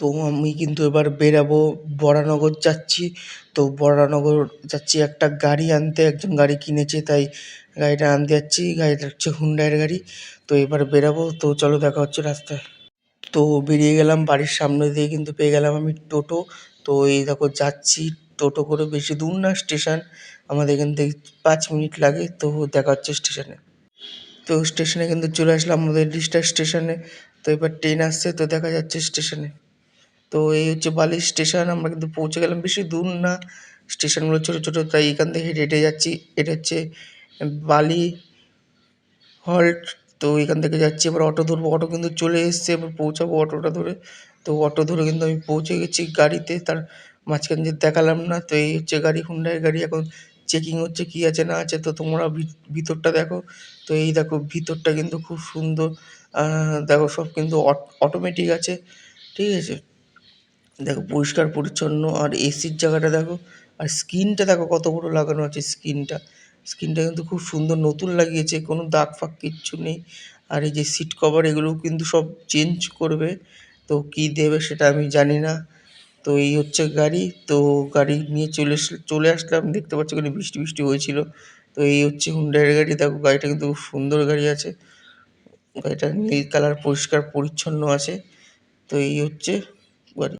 তো আমি কিন্তু এবার বেরাবো বরানগর যাচ্ছি। তো বরানগর যাচ্ছি, একটা গাড়ি আনতে, একজন গাড়ি কিনেছে, তাই গাড়িটা আনতে যাচ্ছি। গাড়িটা হচ্ছে হুন্ডাইয়ের গাড়ি। তো এবার বেরাবো, তো চলো দেখা হচ্ছে রাস্তায়। তো বেরিয়ে গেলাম, বাড়ির সামনে দিয়ে কিন্তু পেয়ে গেলাম আমি টোটো। তো এই দেখো, যাচ্ছি টোটো করে বেশি দূর না, স্টেশন। আমাদের এখান থেকে পাঁচ মিনিট লাগে, তো দেখা হচ্ছে স্টেশনে। তো স্টেশনে কিন্তু চলে আসলাম আমাদের ডিস্টার স্টেশনে। তো এবার ট্রেন আসছে, তো দেখা যাচ্ছে স্টেশনে। তো এই হচ্ছে বালি স্টেশন, আমরা কিন্তু পৌঁছে গেলাম, বেশি দূর না। স্টেশনগুলো ছোটো ছোটো, তাই এখান থেকে হেঁটে হেঁটে যাচ্ছি। এটা হচ্ছে বালি হল্ট, তো এখান থেকে যাচ্ছি, এবার অটো ধরবো। অটো কিন্তু চলে এসছে, এবার পৌঁছাবো অটোটা ধরে। তো অটো ধরে কিন্তু আমি পৌঁছে গেছি গাড়িতে, তার মাঝখান যে দেখালাম না, তো এই হচ্ছে গাড়ি হুন্ডাইয়ের গাড়ি। এখন চেকিং হচ্ছে কী আছে, না আছে, তো তোমরা ভিতরটা দেখো। তো এই দেখো, ভিতরটা কিন্তু খুব সুন্দর। দেখো সব কিন্তু অটোমেটিক আছে, ঠিক আছে? দেখো, পরিষ্কার, পরিচ্ছন্ন আর এসির জায়গাটা দেখো, আর স্ক্রিনটা দেখো কত বড় লাগানো আছে স্ক্রিনটা স্ক্রিনটা কিন্তু খুব সুন্দর, নতুন লাগিয়েছে, কোনো দাগ ফাগ কিচ্ছু নেই। আর এই যে সিট কভার এগুলোও কিন্তু সব চেঞ্জ করবে। তো কী দেবে সেটা আমি জানি না। তো এই হচ্ছে গাড়ি, তো গাড়ি নিয়ে চলে চলে আসলাম, দেখতে পাচ্ছি এখানে বৃষ্টি বৃষ্টি হয়েছিল। তো এই হচ্ছে হুন্ডাইয়ের গাড়ি, দেখো গাড়িটা কিন্তু খুব সুন্দর গাড়ি আছে। গাড়িটা নীল কালার, পরিষ্কার, পরিচ্ছন্ন আছে। তো এই হচ্ছে গাড়ি।